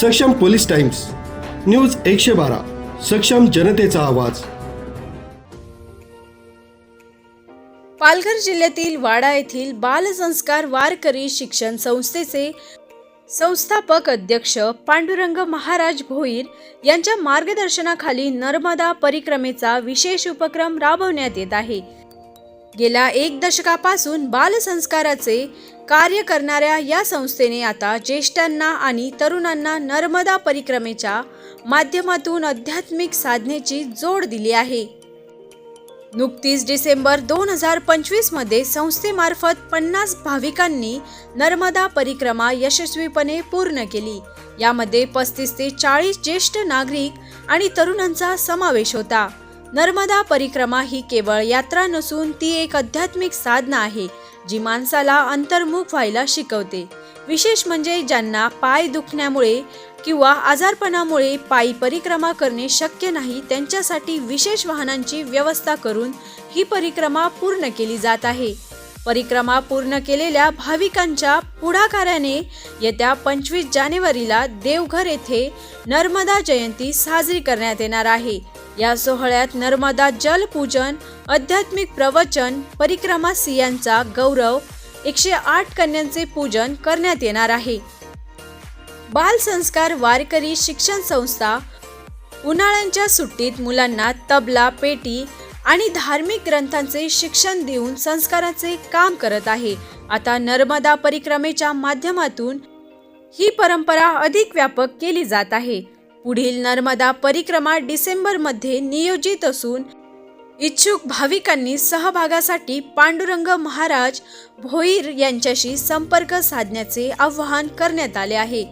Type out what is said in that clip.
सक्षम police times news एकशे बारा सक्षम जनतेचा आवाज. पालघर जिल्ह्यातील वाडा येथील बालसंस्कार वारकरी शिक्षण संस्थेचे संस्थापक अध्यक्ष पांडुरंग महाराज भोईर यांच्या मार्गदर्शनाखाली नर्मदा परिक्रमेचा विशेष उपक्रम राबवण्यात येत आहे. गेल्या एक दशकापासून बालसंस्काराचे कार्य करणाऱ्या या संस्थेने आता ज्येष्ठांना आणि तरुणांना नर्मदा परिक्रमेच्या माध्यमातून आध्यात्मिक साधनेची जोड दिली आहे. नुकतीच डिसेंबर दोन हजार पंचवीसमध्ये संस्थेमार्फत पन्नास भाविकांनी नर्मदा परिक्रमा यशस्वीपणे पूर्ण केली. यामध्ये पस्तीस ते चाळीस ज्येष्ठ नागरिक आणि तरुणांचा समावेश होता. नर्मदा परिक्रमा ही केवळ यात्रा नसून ती एक आध्यात्मिक साधना आहे. जी माणसाला अंतर्मुख व्हायला शिकवते. विशेष म्हणजे ज्यांना पाय दुखण्यामुळे किंवा आजारपणामुळे पायी परिक्रमा करणे शक्य नाही त्यांच्यासाठी विशेष वाहनांची व्यवस्था करून ही परिक्रमा पूर्ण केली जात आहे. परिक्रमा पूर्ण केलेल्या भाविकांच्या पुढाकाराने येत्या पंचवीस जानेवारीला देवघर येथे नर्मदा जयंती साजरी करण्यात येणार आहे. या सोहळ्यात नर्मदा जल पूजन आध्यात्मिक प्रवचन परिक्रमा सियांचा गौरव एकशे आठ कन्यांचे पूजन करण्यात येणार आहे. बाल संस्कार वारकरी शिक्षण संस्था उन्हाळ्यांच्या सुट्टीत मुलांना तबला पेटी आणि धार्मिक ग्रंथांचे शिक्षण देऊन संस्काराचे काम करत आहे. आता नर्मदा परिक्रमेच्या माध्यमातून ही परंपरा अधिक व्यापक केली जात आहे. पुढील नर्मदा परिक्रमा डिसेंबरमध्ये नियोजित असून इच्छुक भाविकांनी सहभागासाठी पांडुरंग महाराज भोईर यांच्याशी संपर्क साधण्याचे आवाहन करण्यात आले आहे.